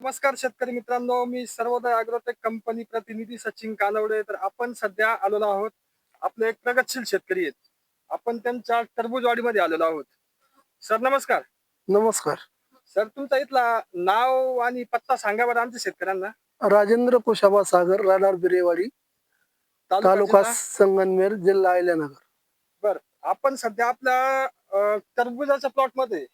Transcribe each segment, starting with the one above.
नमस्कार शेतकरी मित्रांनो मी सर्वोदय अॅग्रोटेक कंपनी प्रतिनिधी सचिन कानवडे. तर आपण सध्या आलेलो आहोत आपले एक प्रगतशील शेतकरी आहेत. आपण त्यांच्या टरबूजवाडीमध्ये आलेलो आहोत. सर नमस्कार. नमस्कार. सर तुमचा इथला नाव आणि पत्ता सांगा बरं आमच्या शेतकऱ्यांना. राजेंद्र कुशाबा सागर राहणार बिरेवाडी तालुका जिल्हा. संगनमेर जिल्हा अहिल्यानगर. आपण सध्या आपल्या अं, टरबुजाच्या प्लॉटमध्ये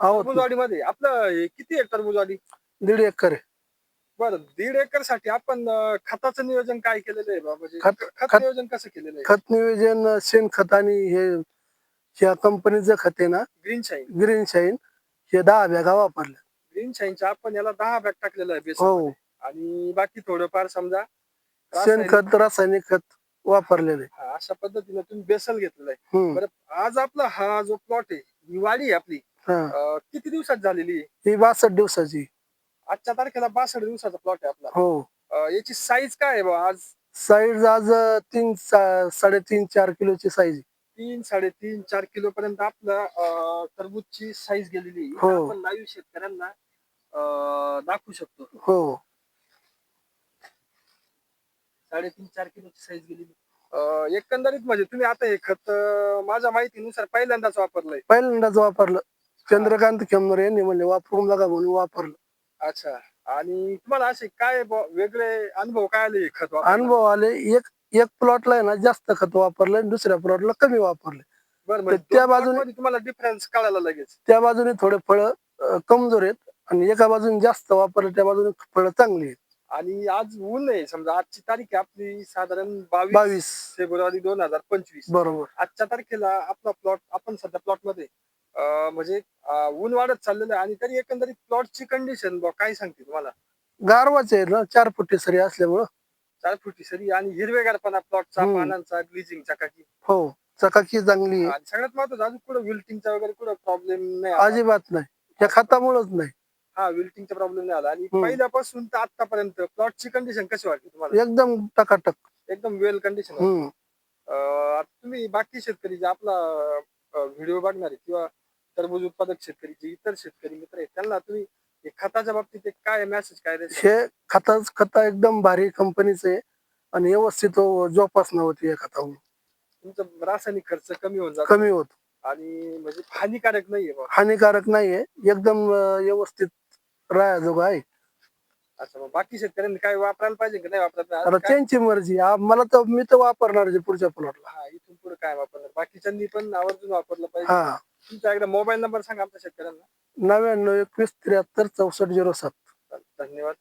आहोत. टरबूजवाडीमध्ये आपलं हे किती आहे टरबूजवाडी दीड एकर आहे. बरं दीड एकरसाठी आपण अं, खताचं नियोजन काय केलेलं आहे बा? म्हणजे खत- खत खत- नियोजन कसं केलेलं आहे? खत नियोजन शेणखत आणि हे ह्या कंपनीचं खत आहे ना ग्रीन शाईन ग्रीन शाईन हे दहा बॅगा वापरल्या. ग्रीन शाईनच्या आपण याला दहा बॅग टाकलेलं आहे हो. आणि बाकी थोडंफार समजा रासायनिक- शेणखत रासायनिक खत वापरलेले हा, अशा पद्धतीने तुम्ही बेसल घेतलेलं आहे. हम्म. आज आपला हा जो प्लॉट आहे ही वाडी आहे आपली. हा. अं, किती दिवसात झालेली आहे? ही बासष्ट दिवसाची. आजच्या तारखेला बासष्ट दिवसाचा प्लॉट आहे आपला. हो. अं, याची साईज काय आहे बा आज साईज आज तीन सा- साडेतीन चार किलोची साईज तीन साडेतीन चार किलो पर्यंत आपल्या अं, टरबूजची साईज गेलेली आहे. हो. आपण लाईव्ह शेतकऱ्यांना अं, दाखवू शकतो. हो. साडेतीन चार किलोची साईज गेलेली. अं, एकंदरीत म्हणजे तुम्ही आता हे खत अं, माझ्या माहितीनुसार पहिल्यांदाच वापरलंय. पहिल्यांदाच वापरलं. चंद्रकांत खेमनर यांनी म्हणले वापरून बघा म्हणून वापरलं. अच्छा. आणि तुम्हाला असे काय वेगळे अनुभव काय आले खत? अनुभव आले एक एक प्लॉटला आहे ना जास्त खत वापरलं आणि दुसऱ्या प्लॉटला कमी वापरले. बरं म्हणजे त्या दोन plot बाजूने- मध्ये तुम्हाला डिफरन्स कळाला लगेच. त्या बाजूने थोडे फळं कमजोर आहेत आणि एका बाजूने जास्त वापरलं त्या बाजूने फळं चांगली आहेत. आणि आज ऊन आहे समजा आजची तारीख आहे आपली साधारण बावीस बावीस. फेब्रुवारी दोन हजार पंचवीस. बरोबर. आजच्या तारखेला आपला प्लॉट आपण सध्या प्लॉटमध्ये म्हणजे ऊन वाढत चाललेलं आहे आणि तरी एकंदरीत प्लॉटची कंडिशन काय सांगते तुम्हाला? गारवाच आहे ना चार फुटी सरी असल्यामुळं. चार फुटी सरी आणि हिरवेगारपणा प्लॉटचा हम्म. पानांचा ग्लिजिंगचा काही हो चकाकी चांगली आहे. आणि सगळ्यात महत्वाचं अजून कुठं विल्टिंगचा वगैरे कुठं प्रॉब्लेम नाही आला. अजिबात नाही. या खतामुळंच नाही. हा विल्टिंगचा प्रॉब्लेम नाही आला. आणि हम्म. पहिल्यापासून तर आतापर्यंत प्लॉटची कंडिशन कशी वाटली तुम्हाला? एकदम टकाटक. एकदम वेल कंडिशन हम्म. तुम्ही बाकी शेतकरी जे आपला व्हिडिओ बघणारे किंवा टरबूज उत्पादक शेतकरी जे इतर शेतकरी मित्र आहेत त्यांना तुम्ही हे खताच्या बाबतीत एक काय मेसेज काय द्यायचं हे खता खता एकदम भारी कंपनीचं आहे आणि व्यवस्थित जोपासना होती या खतावरून तुमचं रासायनिक खर्च कमी होऊन जातो. कमी होत. आणि म्हणजे हानिकारक नाहीये बा. हानिकारक नाहीये एकदम अं, व्यवस्थित राहायजोग आहे. अच्छा मग बाकी शेतकऱ्यांनी काय वापरायला पाहिजे की? नाही? आता काय- त्यांची मर्जी आ- मला तर मी तर वापरणार आहे पुढच्या प्लॉटला हा इथून पुढे काय वापरणार? बाकीच्यांनी पण आवर्जून वापरलं पाहिजे. हा. तुमचा एकदा मोबाईल नंबर सांगा आमच्या शेतकऱ्यांना. नव्याण्णव एकवीस त्र्याहत्तर चौसष्ट झिरो सात. धन्यवाद.